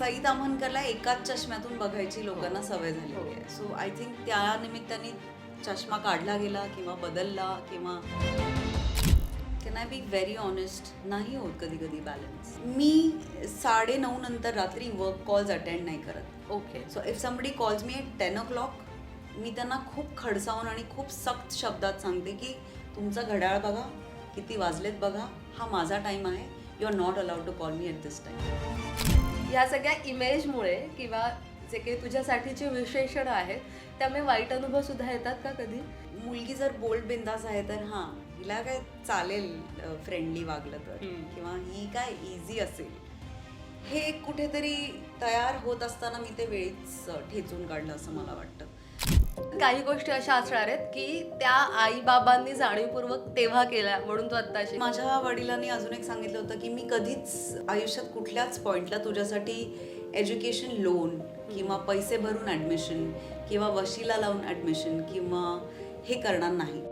सई ताम्हणकरला एकाच चष्म्यातून बघायची लोकांना सवय झालेली आहे. सो आय थिंक त्या निमित्ताने चष्मा काढला गेला किंवा बदलला किंवा can I be very honest नाही होत कधी कधी बॅलन्स मी साडे नऊ नंतर रात्री वर्क कॉल्स अटेंड नाही करत. Okay so if somebody calls me at ten o'clock मी त्यांना खूप खडसावून आणि खूप सक्त शब्दात सांगते की तुमचं घड्याळ बघा किती वाजलेत बघा हा माझा टाईम आहे. You are not allowed to call me at this time या सगळ्या इमेजमुळे किंवा जे काही तुझ्यासाठीचे विशेषण आहेत त्यामुळे वाईट अनुभव सुद्धा येतात का कधी? मुलगी जर बोल्ड बिंदास आहे तर हां हिला काय चालेल फ्रेंडली वागलं तर. किंवा ही काय इझी असेल. हे कुठेतरी तयार होत असताना मी ते वेळीच ठेचून काढलं असं मला वाटतं. काही गोष्टी अशा असणार आहेत की त्या आई बाबांनी जाणीवपूर्वक तेव्हा केल्या म्हणून तू आत्ताशी माझ्या वडिलांनी अजून एक सांगितलं होतं की मी कधीच आयुष्यात कुठल्याच पॉइंटला तुझ्यासाठी एज्युकेशन लोन किंवा पैसे भरून ॲडमिशन किंवा वशिला लावून ॲडमिशन किंवा हे करणार नाही.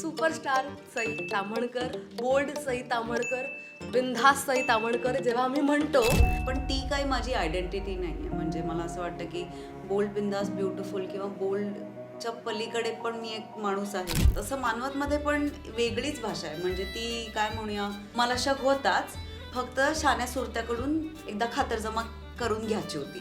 सुपरस्टार सई ताम्हणकर बोल्ड सई ताम्हणकर बिंधास सई ताम्हणकर जेव्हा आम्ही म्हणतो पण ती काही माझी आयडेंटिटी नाही आहे म्हणजे मला असं वाटतं की बोल्ड बिंदास ब्युटिफुल किंवा बोल्डच्या पलीकडे पण मी एक माणूस आहे. तसं मानवतमध्ये पण वेगळीच भाषा आहे. म्हणजे ती काय म्हणूया मला शक होताच. फक्त शाण्या सुरत्याकडून एकदा खातरजमा करून घ्यायची होती.